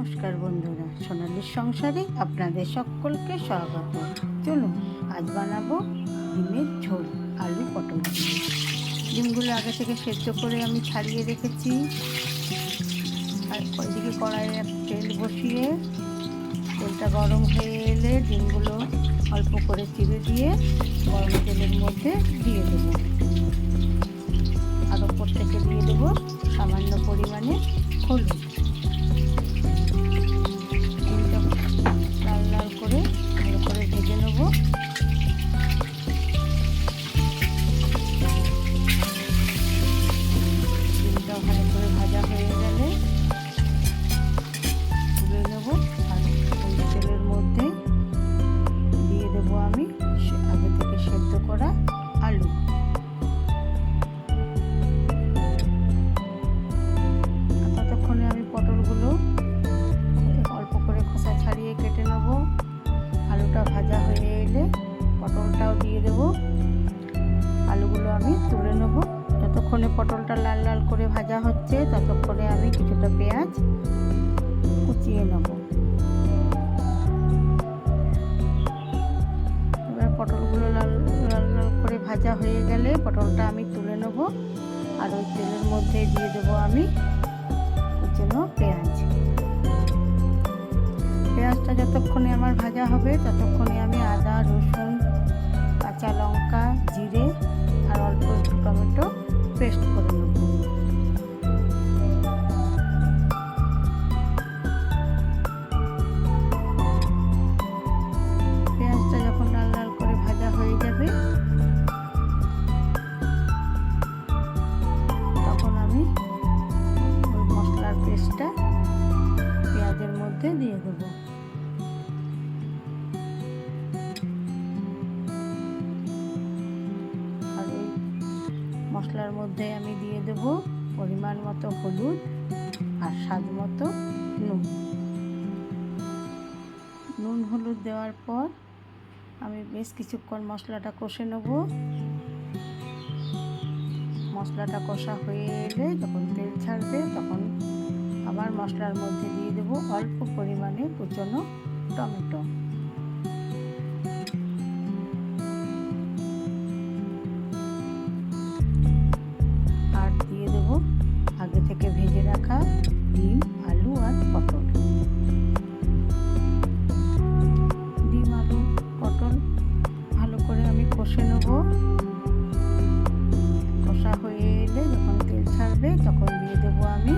নমস্কার বন্ধুরা সোনালির সংসারে আপনাদের সকলকে স্বাগত। চলুন, আজ বানাবো ডিমের ঝোল, আলু পটল ডিমগুলো আগে থেকে সেদ্ধ করে আমি ছাড়িয়ে রেখেছি। আর ওইদিকে কড়াইয়ে তেল বসিয়ে তেলটা গরম হয়ে এলে ডিমগুলো অল্প করে চিড়ে দিয়ে গরম তেলের মধ্যে দিয়ে দেবো। আর ওপর থেকে দিয়ে দেবো সামান্য পরিমাণে হলুদ। ছাড়িয়ে কেটে নেব। আলুটা ভাজা হয়ে এলে পটলটাও দিয়ে দেবো। আলুগুলো আমি তুলে নেব। যতক্ষণে পটলটা লাল লাল করে ভাজা হচ্ছে, ততক্ষণে আমি কিছুটা পেঁয়াজ কুচিয়ে নেব। এবার পটলগুলো লাল লাল লাল করে ভাজা হয়ে গেলে পটলটা আমি তুলে নেব। আর ওই তেলের মধ্যে দিয়ে দেবো আমি কুচনো পেঁয়াজ। পেঁয়াজটা যতক্ষণে আমার ভাজা হবে, ততক্ষণে আমি আদা, রসুন, কাঁচা লঙ্কা, জিরে আর অল্প একটু টমেটো পেস্ট করে নেব। পেঁয়াজটা যখন লাল লাল করে ভাজা হয়ে যাবে, তখন আমি মশলার পেস্টটা পেঁয়াজের মধ্যে দিয়ে দেবো। মশলার মধ্যে আমি দিয়ে দেব পরিমাণ মতো হলুদ আর স্বাদ মতো নুন। নুন হলুদ দেওয়ার পর আমি বেশ কিছুক্ষণ মশলাটা কষে নেব। মশলাটা কষা হয়ে এলে যখন তেল ছাড়বে তখন আবার মশলার মধ্যে দিয়ে দেবো অল্প পরিমাণে কুচনো টমেটো। কষে নেব কষা হয়ে এলে যখন তেল ছাড়বে তখন দিয়ে দেবো আমি।